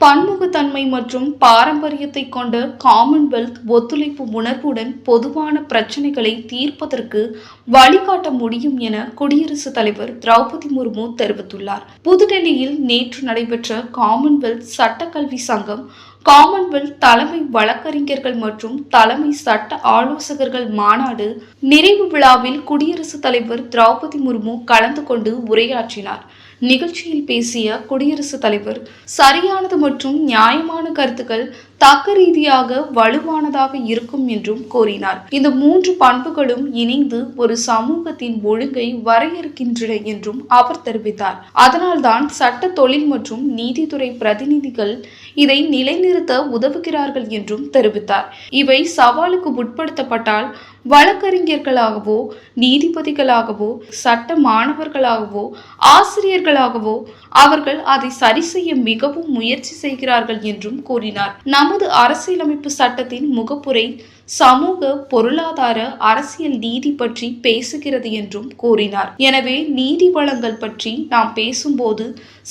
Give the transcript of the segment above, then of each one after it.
பன்முகத்தன்மை மற்றும் பாரம்பரியத்தை கொண்ட காமன்வெல்த் ஒத்துழைப்பு உணர்வுடன் பொதுவான பிரச்சினைகளை தீர்ப்பதற்கு வழிகாட்ட முடியும் என குடியரசுத் தலைவர் திரௌபதி முர்மு தெரிவித்துள்ளார். புதுடெல்லியில் நேற்று நடைபெற்ற காமன்வெல்த் சட்டக்கல்வி சங்கம் காமன்வெல்த் தலைமை வழக்கறிஞர்கள் மற்றும் தலைமை சட்ட ஆலோசகர்கள் மாநாடு நிறைவு விழாவில் குடியரசுத் தலைவர் திரௌபதி முர்மு கலந்து கொண்டு உரையாற்றினார். நிகழ்ச்சியில் பேசிய குடியரசுத் தலைவர் சரியானது மற்றும் நியாயமான கருத்துக்கள் தக்க ரீதியாக வலுவானதாக இருக்கும் என்றும் கூறினார். இந்த மூன்று பண்புகளும் இணைந்து ஒரு சமூகத்தின் ஒழுங்கை வரையறுக்கின்றன என்றும் அவர் தெரிவித்தார். அதனால்தான் சட்ட தொழில் மற்றும் நீதித்துறை பிரதிநிதிகள் இதை நிலைநிறுத்த உதவுகிறார்கள் என்றும் தெரிவித்தார். இவை சவாலுக்கு உட்படுத்தப்பட்டால் வழக்கறிஞர்களாகவோ நீதிபதிகளாகவோ சட்ட மாணவர்களாகவோ ஆசிரியர்கள் ஆசிரியர்களாகவோ அவர்கள் அதை சரி செய்ய மிகவும் முயற்சி செய்கிறார்கள் என்றும் கூறினார். நமது அரசியலமைப்பு சட்டத்தின் முகப்புரை சமூக பொருளாதார அரசியல் நீதி பற்றி பேசுகிறது என்றும் கூறினார். எனவே நீதி வளங்கள் பற்றி நாம் பேசும்போது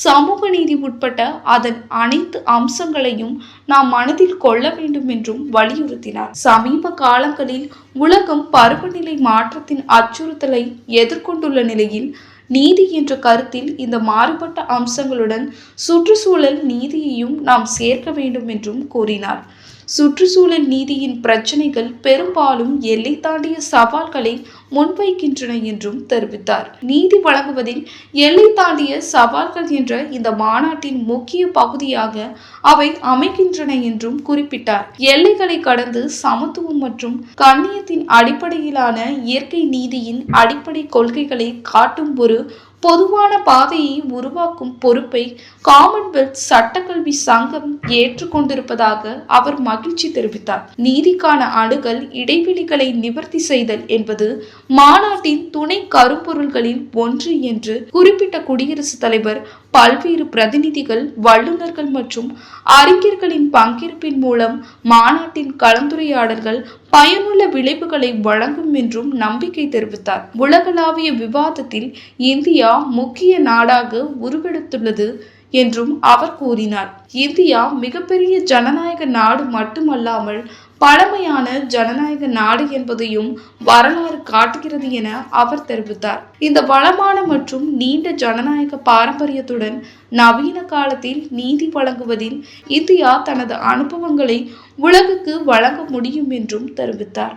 சமூக நீதி உட்பட்ட அதன் அனைத்து அம்சங்களையும் நாம் மனதில் கொள்ள வேண்டும் என்றும் வலியுறுத்தினார். சமீப காலங்களில் உலகம் பருவநிலை மாற்றத்தின் அச்சுறுத்தலை எதிர்கொண்டுள்ள நிலையில் நீதி என்ற கருத்தில் இந்த மாறுபட்ட அம்சங்களுடன் சுற்றுச்சூழல் நீதியையும் நாம் சேர்க்க வேண்டும் என்றும் கூறினார். சுற்றுச்சூழல் நீதியின் பிரச்சினைகள் பெரும்பாலும் எல்லை தாண்டிய சவால்களை முன்வைக்கின்றன என்றும் தெரிவித்தார். நீதி வழங்குவதில் எல்லை தாண்டிய சவால்கள் என்ற இந்த மாநாட்டின் முக்கிய பகுதியாக அவை அமைகின்றன என்றும் குறிப்பிட்டார். எல்லைகளை கடந்து சமத்துவம் மற்றும் கண்ணியத்தின் அடிப்படையிலான இயற்கை நீதியின் அடிப்படை கொள்கைகளை காட்டும் ஒரு பொதுவான பாதையை உருவாக்கும் பொறுப்பை காமன்வெல்த் சட்டக்கல்வி சங்கம் ஏற்றுக்கொண்டிருப்பதாக அவர் மகிழ்ச்சி தெரிவித்தார். நீதிக்கான அணுகல் இடைவெளிகளை நிவர்த்தி செய்தல் என்பது மாநாட்டின் துணை கருப்பொருள்களில் ஒன்று என்று குறிப்பிட்ட குடியரசுத் தலைவர் பல்வேறு பிரதிநிதிகள் வல்லுநர்கள் மற்றும் அறிஞர்களின் பங்கேற்பின் மூலம் மாநாட்டின் கலந்துரையாடல்கள் பயனுள்ள விளைவுகளை வழங்கும் என்றும் நம்பிக்கை தெரிவித்தார். உலகளாவிய விவாதத்தில் இந்தியா முக்கிய நாடாக உருவெடுத்துள்ளது. என்றும் அவர் கூறினார். இந்தியா மிகப்பெரிய ஜனநாயக நாடு மட்டுமல்லாமல் பழமையான ஜனநாயக நாடு என்பதையும் வரலாறு காட்டுகிறது என அவர் தெரிவித்தார். இந்த வளமான மற்றும் நீண்ட ஜனநாயக பாரம்பரியத்துடன் நவீன காலத்தில் நீதி வழங்குவதில் இந்தியா தனது அனுபவங்களை உலகுக்கு வழங்க முடியும் என்றும் தெரிவித்தார்.